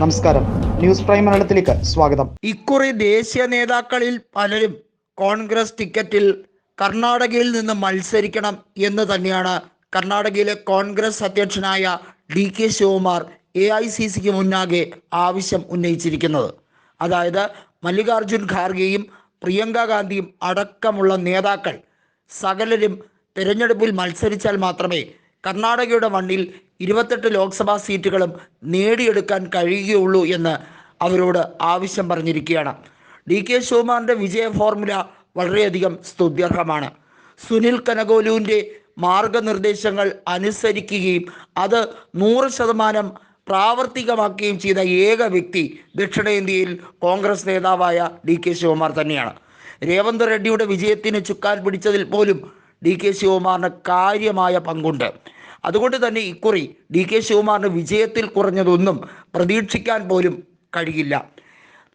നമസ്കാരം. News prime മലയാളത്തിലേക്ക് സ്വാഗതം. ഇക്കുറി ദേശീയ നേതാക്കളിൽ പലരും കോൺഗ്രസ് ടിക്കറ്റിൽ കർണാടകയിൽ നിന്ന് മത്സരിക്കണം എന്ന് തന്നെയാണ് കർണാടകയിലെ കോൺഗ്രസ് അധ്യക്ഷനായ D K Shivakumar A I C സിക്ക് മുന്നാകെ ആവശ്യം ഉന്നയിച്ചിരിക്കുന്നത്. അതായത് മല്ലികാർജുൻ ഖാർഗെയും പ്രിയങ്ക ഗാന്ധിയും അടക്കമുള്ള നേതാക്കൾ സകലരും തിരഞ്ഞെടുപ്പിൽ മത്സരിച്ചാൽ മാത്രമേ കർണാടകയുടെ മണ്ണിൽ ഇരുപത്തെട്ട് ലോക്സഭാ സീറ്റുകളും നേടിയെടുക്കാൻ കഴിയുകയുള്ളൂ എന്ന് അവരോട് ആവശ്യം പറഞ്ഞിരിക്കുകയാണ്. ഡി കെ ശിവകുമാറിന്റെ വിജയ ഫോർമുല വളരെയധികം സ്തുത്യർഹമാണ്. സുനിൽ കനകോലുവിന്റെ മാർഗനിർദ്ദേശങ്ങൾ അനുസരിക്കുകയും അത് നൂറ് ശതമാനം പ്രാവർത്തികമാക്കുകയും ചെയ്ത ഏക വ്യക്തി ദക്ഷിണേന്ത്യയിൽ കോൺഗ്രസ് നേതാവായ ഡി കെ ശിവകുമാർ തന്നെയാണ്. രേവന്ത് റെഡ്ഡിയുടെ വിജയത്തിന് ചുക്കാൻ പിടിച്ചതിൽ പോലും ഡി കെ ശിവകുമാറിന് കാര്യമായ പങ്കുണ്ട്. അതുകൊണ്ട് തന്നെ ഇക്കുറി ഡി കെ ശിവകുമാറിന് വിജയത്തിൽ കുറഞ്ഞതൊന്നും പ്രതീക്ഷിക്കാൻ പോലും കഴിയില്ല.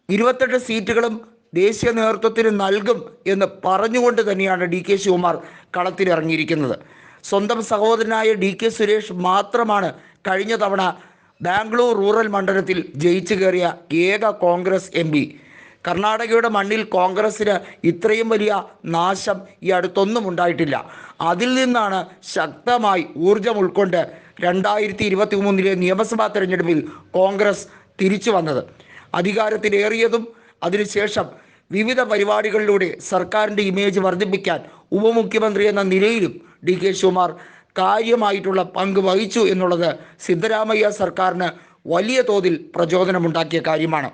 ഇരുപത്തെട്ട് സീറ്റുകളും ദേശീയ നേതൃത്വത്തിന് നൽകും എന്ന് പറഞ്ഞുകൊണ്ട് തന്നെയാണ് ഡി കെ ശിവകുമാർ കളത്തിലിറങ്ങിയിരിക്കുന്നത്. സ്വന്തം സഹോദരനായ ഡി കെ സുരേഷ് മാത്രമാണ് കഴിഞ്ഞ തവണ ബാംഗ്ലൂർ റൂറൽ മണ്ഡലത്തിൽ ജയിച്ചു കയറിയ ഏക കോൺഗ്രസ് എം കർണാടകയുടെ മണ്ണിൽ കോൺഗ്രസ്സിന് ഇത്രയും വലിയ നാശം ഈ അടുത്തൊന്നും ഉണ്ടായിട്ടില്ല. അതിൽ നിന്നാണ് ശക്തമായി ഊർജം ഉൾക്കൊണ്ട് രണ്ടായിരത്തി ഇരുപത്തി മൂന്നിലെ നിയമസഭാ തെരഞ്ഞെടുപ്പിൽ കോൺഗ്രസ് തിരിച്ചു വന്നത്. അധികാരത്തിലേറിയതും അതിനുശേഷം വിവിധ പരിപാടികളിലൂടെ സർക്കാരിന്റെ ഇമേജ് വർദ്ധിപ്പിക്കാൻ ഉപമുഖ്യമന്ത്രി എന്ന നിലയിലും ഡി കെ ശിവകുമാർ കാര്യമായിട്ടുള്ള പങ്ക് വഹിച്ചു എന്നുള്ളത് സിദ്ധരാമയ്യ സർക്കാരിന് വലിയ തോതിൽ പ്രചോദനമുണ്ടാക്കിയ കാര്യമാണ്.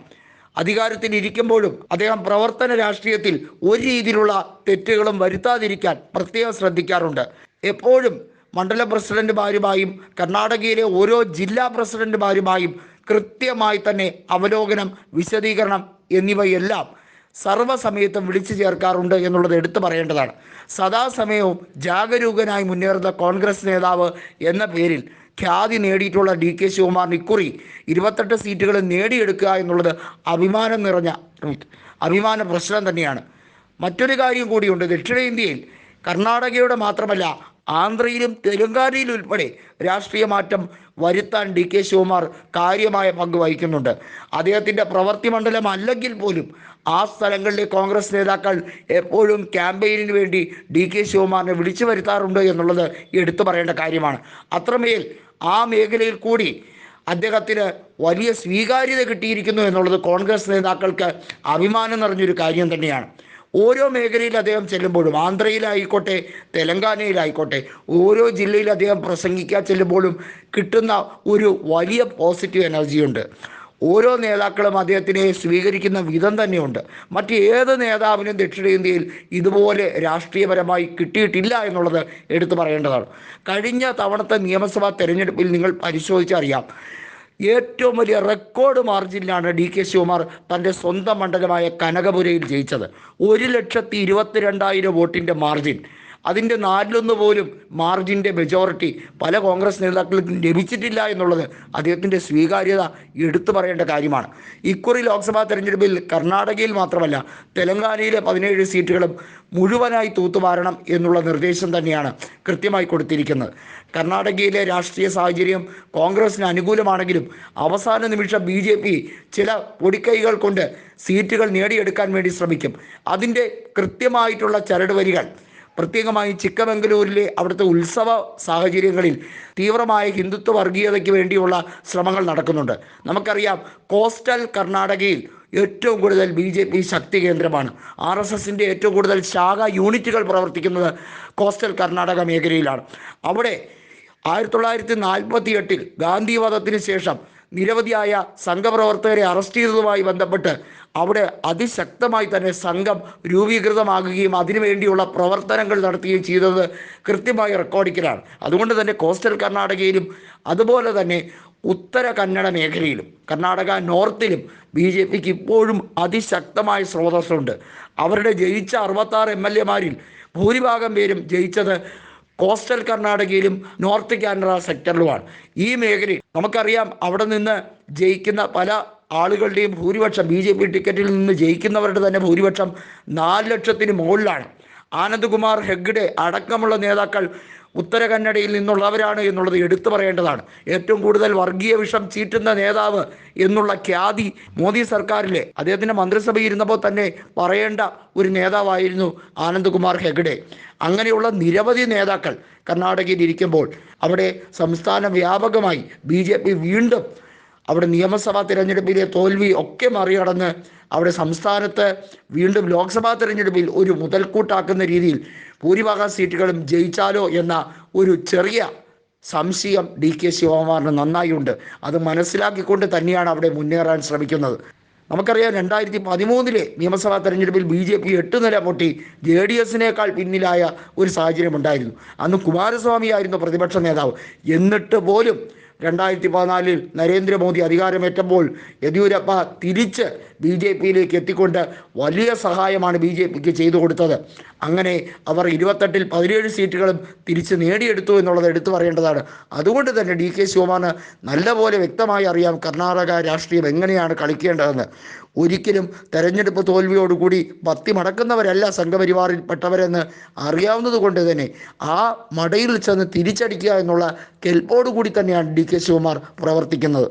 അധികാരത്തിൽ ഇരിക്കുമ്പോഴും അദ്ദേഹം പ്രവർത്തന രാഷ്ട്രീയത്തിൽ ഒരു രീതിയിലുള്ള തെറ്റുകളും വരുത്താതിരിക്കാൻ പ്രത്യേകം ശ്രദ്ധിക്കാറുണ്ട്. എപ്പോഴും മണ്ഡല പ്രസിഡന്റുമാരുമായും കർണാടകയിലെ ഓരോ ജില്ലാ പ്രസിഡന്റുമാരുമായും കൃത്യമായി തന്നെ അവലോകനം വിശദീകരണം എന്നിവയെല്ലാം സർവസമയത്തും വിളിച്ചു ചേർക്കാറുണ്ട് എന്നുള്ളത് എടുത്തു പറയേണ്ടതാണ്. സദാസമയവും ജാഗരൂകനായി മുന്നേറുന്ന കോൺഗ്രസ് നേതാവ് എന്ന പേരിൽ ഖ്യാതി നേടിയിട്ടുള്ള ഡി കെ ശിവകുമാറിന് ഇക്കുറി ഇരുപത്തെട്ട് സീറ്റുകൾ നേടിയെടുക്കുക എന്നുള്ളത് അഭിമാനം നിറഞ്ഞ അഭിമാന പ്രശ്നം തന്നെയാണ്. മറ്റൊരു കാര്യം കൂടിയുണ്ട്. ദക്ഷിണേന്ത്യയിൽ കർണാടകയുടെ മാത്രമല്ല ആന്ധ്രയിലും തെലുങ്കാനയിലും ഉൾപ്പെടെ രാഷ്ട്രീയ മാറ്റം വരുത്താൻ ഡി കെ ശിവകുമാർ കാര്യമായ പങ്ക് വഹിക്കുന്നുണ്ട്. അദ്ദേഹത്തിന്റെ പ്രവൃത്തി മണ്ഡലം അല്ലെങ്കിൽ പോലും ആ സ്ഥലങ്ങളിലെ കോൺഗ്രസ് നേതാക്കൾ എപ്പോഴും ക്യാമ്പയിനിന് വേണ്ടി ഡി കെ ശിവകുമാറിനെ വിളിച്ചു വരുത്താറുണ്ട് എന്നുള്ളത് എടുത്തു പറയേണ്ട കാര്യമാണ്. അത്രമേൽ ആ മേഖലയിൽ കൂടി അദ്ദേഹത്തിന് വലിയ സ്വീകാര്യത കിട്ടിയിരിക്കുന്നു എന്നുള്ളത് കോൺഗ്രസ് നേതാക്കൾക്ക് അഭിമാനം നിറഞ്ഞൊരു കാര്യം തന്നെയാണ്. ഓരോ മേഖലയിൽ അദ്ദേഹം ചെല്ലുമ്പോഴും ആന്ധ്രയിലായിക്കോട്ടെ തെലങ്കാനയിലായിക്കോട്ടെ ഓരോ ജില്ലയിൽ അദ്ദേഹം പ്രസംഗിക്കാൻ ചെല്ലുമ്പോഴും കിട്ടുന്ന ഒരു വലിയ പോസിറ്റീവ് എനർജിയുണ്ട് ഓരോ നേതാക്കളും അദ്ദേഹത്തിനെ സ്വീകരിക്കുന്ന വിധം തന്നെയുണ്ട്. മറ്റ് ഏത് നേതാവിനും ദക്ഷിണേന്ത്യയിൽ ഇതുപോലെ രാഷ്ട്രീയപരമായി കിട്ടിയിട്ടില്ല എന്നുള്ളത് എടുത്തു പറയേണ്ടതാണ്. കഴിഞ്ഞ തവണത്തെ നിയമസഭാ തെരഞ്ഞെടുപ്പിൽ നിങ്ങൾ പരിശോധിച്ചറിയാം. ഏറ്റവും വലിയ റെക്കോർഡ് മാർജിനിലാണ് ഡി കെ ശിവകുമാർ തന്റെ സ്വന്തം മണ്ഡലമായ കനകപുരയിൽ ജയിച്ചത്. ഒരു ലക്ഷത്തി ഇരുപത്തിരണ്ടായിരം വോട്ടിന്റെ മാർജിൻ. അതിന്റെ നാലിലൊന്ന് പോലും മാർജിന്റെ മെജോറിറ്റി പല കോൺഗ്രസ് നേതാക്കൾക്കും ലഭിച്ചിട്ടില്ല എന്നുള്ളത് അദ്ദേഹത്തിന്റെ സ്വീകാര്യത എടുത്തു പറയേണ്ട കാര്യമാണ്. ഇക്കുറി ലോക്സഭാ തെരഞ്ഞെടുപ്പിൽ കർണാടകയിൽ മാത്രമല്ല തെലങ്കാനയിലെ പതിനേഴ് സീറ്റുകളും മുഴുവനായി തൂത്തുവാരണം എന്നുള്ള നിർദ്ദേശം തന്നെയാണ് കൃത്യമായി കൊടുത്തിരിക്കുന്നത്. കർണാടകയിലെ രാഷ്ട്രീയ സാഹചര്യം കോൺഗ്രസിന് അനുകൂലമാണെങ്കിലും അവസാന നിമിഷം ബി ജെ പി ചില പൊടിക്കൈകൾ കൊണ്ട് സീറ്റുകൾ നേടിയെടുക്കാൻ വേണ്ടി ശ്രമിക്കും. അതിന്റെ കൃത്യമായിട്ടുള്ള ചരടുവരികൾ പ്രത്യേകമായി ചിക്കമംഗലൂരിലെ അവിടുത്തെ ഉത്സവ സാഹചര്യങ്ങളിൽ തീവ്രമായ ഹിന്ദുത്വ വർഗീയതയ്ക്ക് വേണ്ടിയുള്ള ശ്രമങ്ങൾ നടക്കുന്നുണ്ട്. നമുക്കറിയാം കോസ്റ്റൽ കർണാടകയിൽ ഏറ്റവും കൂടുതൽ ബി ജെ പി ശക്തി കേന്ദ്രമാണ്. ആർ എസ് എസിന്റെ ഏറ്റവും കൂടുതൽ ശാഖ യൂണിറ്റുകൾ പ്രവർത്തിക്കുന്നത് കോസ്റ്റൽ കർണാടക മേഖലയിലാണ്. അവിടെ ആയിരത്തി തൊള്ളായിരത്തി നാൽപ്പത്തി എട്ടിൽ ഗാന്ധിവധത്തിന് ശേഷം നിരവധിയായ സംഘപ്രവർത്തകരെ അറസ്റ്റ് ചെയ്തതുമായി ബന്ധപ്പെട്ട് അവിടെ അതിശക്തമായി തന്നെ സംഘം രൂപീകൃതമാകുകയും അതിനുവേണ്ടിയുള്ള പ്രവർത്തനങ്ങൾ നടത്തുകയും ചെയ്തത് കൃത്യമായി റെക്കോർഡിക്കലാണ് അതുകൊണ്ട് തന്നെ കോസ്റ്റൽ കർണാടകയിലും അതുപോലെ തന്നെ ഉത്തര കന്നഡ മേഖലയിലും കർണാടക നോർത്തിലും ബി ജെ പിക്ക് ഇപ്പോഴും അതിശക്തമായ സ്രോതസ്സുണ്ട്. അവരുടെ ജയിച്ച അറുപത്താറ് എം എൽ എമാരിൽ ഭൂരിഭാഗം പേരും ജയിച്ചത് കോസ്റ്റൽ കർണാടകയിലും നോർത്ത് കാനറ സെക്ടറിലുമാണ്. ഈ മേഖലയിൽ നമുക്കറിയാം അവിടെ നിന്ന് ജയിക്കുന്ന പല ആളുകളുടെയും ഭൂരിപക്ഷം ബി ജെ പി ടിക്കറ്റിൽ നിന്ന് ജയിക്കുന്നവരുടെ തന്നെ ഭൂരിപക്ഷം നാല് ലക്ഷത്തിന് മുകളിലാണ്. ആനന്ദ്കുമാർ ഹെഗ്ഡെ അടക്കമുള്ള നേതാക്കൾ ഉത്തര കന്നഡയിൽ നിന്നുള്ളവരാണ് എന്നുള്ളത് എടുത്തു പറയേണ്ടതാണ്. ഏറ്റവും കൂടുതൽ വർഗീയ വിഷം ചീറ്റുന്ന നേതാവ് എന്നുള്ള ഖ്യാതി മോദി സർക്കാരിലെ അദ്ദേഹത്തിന്റെ മന്ത്രിസഭയിൽ ഇരുന്നപ്പോൾ തന്നെ പറയേണ്ട ഒരു നേതാവായിരുന്നു ആനന്ദ്കുമാർ ഹെഗ്ഡെ. അങ്ങനെയുള്ള നിരവധി നേതാക്കൾ കർണാടകയിൽ ഇരിക്കുമ്പോൾ അവിടെ സംസ്ഥാന വ്യാപകമായി ബി വീണ്ടും അവിടെ നിയമസഭാ തിരഞ്ഞെടുപ്പിലെ തോൽവി ഒക്കെ മറികടന്ന് അവിടെ സംസ്ഥാനത്ത് വീണ്ടും ലോക്സഭാ തിരഞ്ഞെടുപ്പിൽ ഒരു മുതൽക്കൂട്ടാക്കുന്ന രീതിയിൽ ഭൂരിഭാഗം സീറ്റുകളും ജയിച്ചാലോ എന്ന ഒരു ചെറിയ സംശയം ഡി കെ ശിവകുമാറിന് നന്നായി ഉണ്ട് അത് മനസ്സിലാക്കിക്കൊണ്ട് തന്നെയാണ് അവിടെ മുന്നേറാൻ ശ്രമിക്കുന്നത്. നമുക്കറിയാം രണ്ടായിരത്തി പതിമൂന്നിലെ നിയമസഭാ തെരഞ്ഞെടുപ്പിൽ ബി ജെ പി എട്ട് നില പൊട്ടി ജെ ഡി എസിനേക്കാൾ പിന്നിലായ ഒരു സാഹചര്യം ഉണ്ടായിരുന്നു അന്ന് കുമാരസ്വാമി ആയിരുന്നു പ്രതിപക്ഷ നേതാവ്. എന്നിട്ട് പോലും രണ്ടായിരത്തി പതിനാലിൽ നരേന്ദ്രമോദി അധികാരമേറ്റപ്പോൾ യെദ്യൂരപ്പ തിരിച്ച് ബി ജെ പിയിലേക്ക് എത്തിക്കൊണ്ട് വലിയ സഹായമാണ് ബി ജെ പിക്ക് ചെയ്തു കൊടുത്തത്. അങ്ങനെ അവർ ഇരുപത്തെട്ടിൽ പതിനേഴ് സീറ്റുകളും തിരിച്ച് നേടിയെടുത്തു എന്നുള്ളത് എടുത്തു പറയേണ്ടതാണ്. അതുകൊണ്ട് തന്നെ ഡി കെ ശിവമാന് നല്ലപോലെ വ്യക്തമായി അറിയാം കർണാടക രാഷ്ട്രീയം എങ്ങനെയാണ് കളിക്കേണ്ടതെന്ന്. ഒരിക്കലും തെരഞ്ഞെടുപ്പ് തോൽവിയോടുകൂടി ഭക്തി മടക്കുന്നവരല്ല സംഘപരിവാറിൽപ്പെട്ടവരെന്ന് അറിയാവുന്നത് കൊണ്ട് തന്നെ ആ മടയിൽ ചെന്ന് തിരിച്ചടിക്കുക എന്നുള്ള കെൽപ്പോടുകൂടി തന്നെയാണ് ഡി കെ ശിവകുമാർ പ്രവർത്തിക്കുന്നത്.